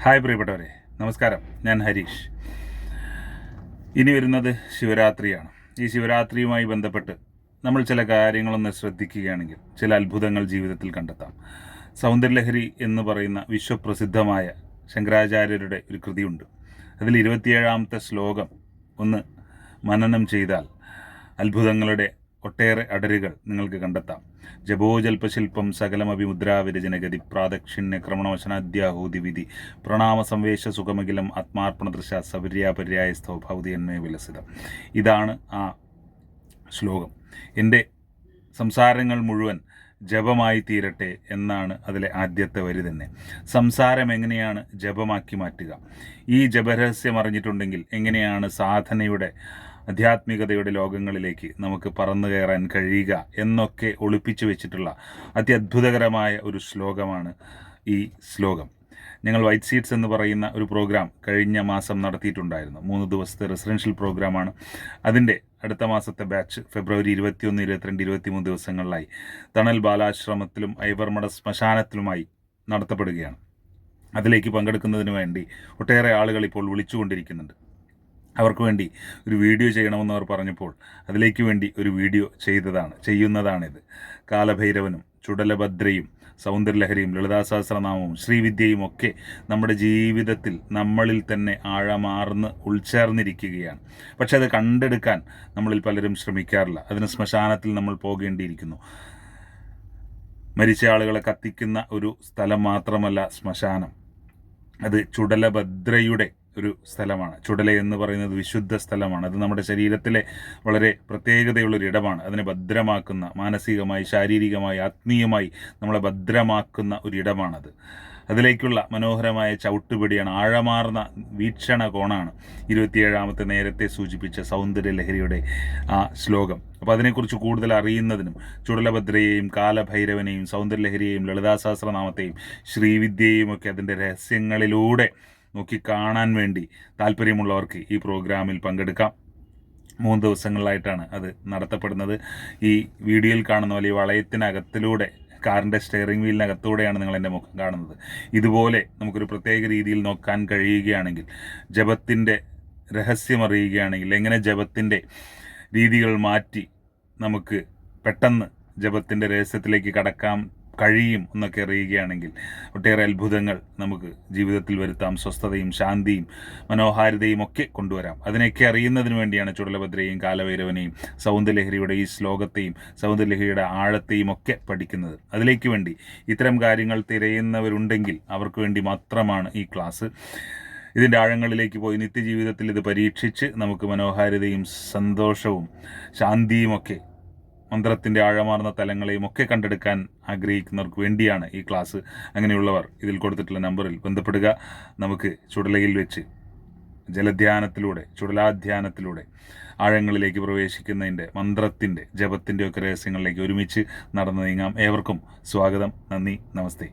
Hi പ്രിയപ്പെട്ടവരെ നമസ്കാരം. ഞാൻ ഹരീഷ്. ഇനി വരുന്നത് ശിവരാത്രിയാണ്. ഈ ശിവരാത്രിയുമായി ബന്ധപ്പെട്ട് നമ്മൾ ചില കാര്യങ്ങളൊന്ന് ശ്രദ്ധിക്കുകയാണെങ്കിൽ ചില അത്ഭുതങ്ങൾ ജീവിതത്തിൽ കണ്ടെത്താം. സൗന്ദര്യലഹരി എന്ന് പറയുന്ന വിശ്വപ്രസിദ്ധമായ ശങ്കരാചാര്യരുടെ ഒരു കൃതിയുണ്ട്. അതിൽ ഇരുപത്തിയേഴാമത്തെ ശ്ലോകം ഒന്ന് മനനം ചെയ്താൽ അത്ഭുതങ്ങളുടെ ഒട്ടേറെ അടരുകൾ നിങ്ങൾക്ക് കണ്ടെത്താം. ജപോജൽപശില്പം സകലമഭിമുദ്രാവിരജനഗതി പ്രാദക്ഷിണ്യ ക്രമണവശനാദ്യാഹൂതി വിധി പ്രണാമ സംവേശ സുഖമഖിലം ആത്മാർപ്പണ ആത്മാർപ്പണദൃശ സൗര്യാപര്യായസ്ഥോ ഭൗതിയന്മയ വിലസിതം. ഇതാണ് ആ ശ്ലോകം. എന്റെ സംസാരങ്ങൾ മുഴുവൻ ജപമായി തീരട്ടെ എന്നാണ് അതിലെ ആദ്യത്തെ വരി തന്നെ. സംസാരം എങ്ങനെയാണ് ജപമാക്കി മാറ്റുക? ഈ ജപരഹസ്യം അറിഞ്ഞിട്ടുണ്ടെങ്കിൽ എങ്ങനെയാണ് സാധനയുടെ ആധ്യാത്മികതയുടെ ലോകങ്ങളിലേക്ക് നമുക്ക് പറന്നു കയറാൻ കഴിയുക എന്നൊക്കെ ഒളിപ്പിച്ചു വെച്ചിട്ടുള്ള അത്യത്ഭുതകരമായ ഒരു ശ്ലോകമാണ് ഈ ശ്ലോകം. ഞങ്ങൾ വൈറ്റ് സീറ്റ്സ് എന്ന് പറയുന്ന ഒരു പ്രോഗ്രാം കഴിഞ്ഞ മാസം നടത്തിയിട്ടുണ്ടായിരുന്നു. മൂന്ന് ദിവസത്തെ റെസിഡൻഷ്യൽ പ്രോഗ്രാമാണ്. അതിന്റെ അടുത്ത മാസത്തെ ബാച്ച് ഫെബ്രുവരി ഇരുപത്തിയൊന്ന് ഇരുപത്തിരണ്ട് ഇരുപത്തിമൂന്ന് ദിവസങ്ങളിലായി തണൽ ബാലാശ്രമത്തിലും ഐവർമട ശ്മശാനത്തിലുമായി നടത്തപ്പെടുകയാണ്. അതിലേക്ക് പങ്കെടുക്കുന്നതിന് വേണ്ടി ഒട്ടേറെ ആളുകൾ ഇപ്പോൾ വിളിച്ചുകൊണ്ടിരിക്കുന്നുണ്ട്. അവർക്ക് വേണ്ടി ഒരു വീഡിയോ ചെയ്യണമെന്ന് അവർ പറഞ്ഞപ്പോൾ അതിലേക്ക് വേണ്ടി ഒരു വീഡിയോ ചെയ്തതാണ് ചെയ്യുന്നതാണിത്. കാലഭൈരവനും ചുടലഭദ്രയും സൗന്ദര്യലഹരിയും ലളിതാ സഹസ്രനാമവും ശ്രീവിദ്യയും ഒക്കെ നമ്മുടെ ജീവിതത്തിൽ നമ്മളിൽ തന്നെ ആഴമാർന്ന് ഉൾച്ചേർന്നിരിക്കുകയാണ്. പക്ഷെ അത് കണ്ടെടുക്കാൻ നമ്മളിൽ പലരും ശ്രമിക്കാറില്ല. അതിന് ശ്മശാനത്തിൽ നമ്മൾ പോകേണ്ടിയിരിക്കുന്നു. മരിച്ച ആളുകളെ കത്തിക്കുന്ന ഒരു സ്ഥലം മാത്രമല്ല ശ്മശാനം. അത് ചുടലഭദ്രയുടെ ഒരു സ്ഥലമാണ്. ചുടല എന്ന് പറയുന്നത് വിശുദ്ധ സ്ഥലമാണ്. അത് നമ്മുടെ ശരീരത്തിലെ വളരെ പ്രത്യേകതയുള്ളൊരു ഇടമാണ്. അതിനെ ഭദ്രമാക്കുന്ന മാനസികമായി ശാരീരികമായി ആത്മീയമായി നമ്മളെ ഭദ്രമാക്കുന്ന ഒരു ഇടമാണത്. അതിലേക്കുള്ള മനോഹരമായ ചവിട്ടുപിടിയാണ് ആഴമാർന്ന വീക്ഷണ കോണാണ് ഇരുപത്തിയേഴാമത്തെ നേരത്തെ സൂചിപ്പിച്ച സൗന്ദര്യ ലഹരിയുടെ ആ ശ്ലോകം. അപ്പോൾ അതിനെക്കുറിച്ച് കൂടുതൽ അറിയുന്നതിനും ചുടലഭദ്രയെയും കാലഭൈരവനെയും സൗന്ദര്യലഹരിയെയും ലളിതാ സഹസ്രനാമത്തെയും ശ്രീവിദ്യയെയും ഒക്കെ അതിന്റെ രഹസ്യങ്ങളിലൂടെ നോക്കി കാണാൻ വേണ്ടി താല്പര്യമുള്ളവർക്ക് ഈ പ്രോഗ്രാമിൽ പങ്കെടുക്കാം. മൂന്ന് ദിവസങ്ങളിലായിട്ടാണ് അത് നടത്തപ്പെടുന്നത്. ഈ വീഡിയോയിൽ കാണുന്ന പോലെ ഈ വളയത്തിനകത്തിലൂടെ കാറിന്റെ സ്റ്റിയറിംഗ് വീലിനകത്തൂടെയാണ് നിങ്ങൾ എന്റെ മുഖം കാണുന്നത്. ഇതുപോലെ നമുക്കൊരു പ്രത്യേക രീതിയിൽ നോക്കാൻ കഴിയുകയാണെങ്കിൽ ജപത്തിന്റെ രഹസ്യം അറിയുകയാണെങ്കിൽ എങ്ങനെ ജപത്തിന്റെ രീതികൾ മാറ്റി നമുക്ക് പെട്ടെന്ന് ജപത്തിന്റെ രഹസ്യത്തിലേക്ക് കടക്കാം കഴിയും എന്നൊക്കെ അറിയുകയാണെങ്കിൽ ഒട്ടേറെ അത്ഭുതങ്ങൾ നമുക്ക് ജീവിതത്തിൽ വരുത്താം. സ്വസ്ഥതയും ശാന്തിയും മനോഹാരിതയും ഒക്കെ കൊണ്ടുവരാം. അതിനെയൊക്കെ അറിയുന്നതിന് വേണ്ടിയാണ് ചുടലഭദ്രയും കാലഭൈരവനെയും സൗന്ദര്യലഹരിയുടെ ഈ ശ്ലോകത്തെയും സൗന്ദര്യലഹരിയുടെ ആഴത്തെയും ഒക്കെ പഠിക്കുന്നത്. അതിലേക്ക് വേണ്ടി ഇത്തരം കാര്യങ്ങൾ തിരയുന്നവരുണ്ടെങ്കിൽ അവർക്ക് വേണ്ടി മാത്രമാണ് ഈ ക്ലാസ്. ഇതിന്റെ ആഴങ്ങളിലേക്ക് പോയി നിത്യജീവിതത്തിൽ ഇത് പരീക്ഷിച്ച് നമുക്ക് മനോഹാരിതയും സന്തോഷവും ശാന്തിയുമൊക്കെ മന്ത്രത്തിന്റെ ആഴമാർന്ന തലങ്ങളെയും ഒക്കെ കണ്ടെടുക്കാൻ ആഗ്രഹിക്കുന്നവർക്ക് വേണ്ടിയാണ് ഈ ക്ലാസ്. അങ്ങനെയുള്ളവർ ഇതിൽ കൊടുത്തിട്ടുള്ള നമ്പറിൽ ബന്ധപ്പെടുക. നമുക്ക് ചുടലയിൽ വെച്ച് ജലധ്യാനത്തിലൂടെ ചുടലാധ്യാനത്തിലൂടെ ആഴങ്ങളിലേക്ക് പ്രവേശിക്കുന്നതിന്റെ മന്ത്രത്തിന്റെ ജപത്തിന്റെ ഒക്കെ രഹസ്യങ്ങളിലേക്ക് ഒരുമിച്ച് നടന്നു നീങ്ങാം. ഏവർക്കും സ്വാഗതം. നന്ദി. നമസ്തേ.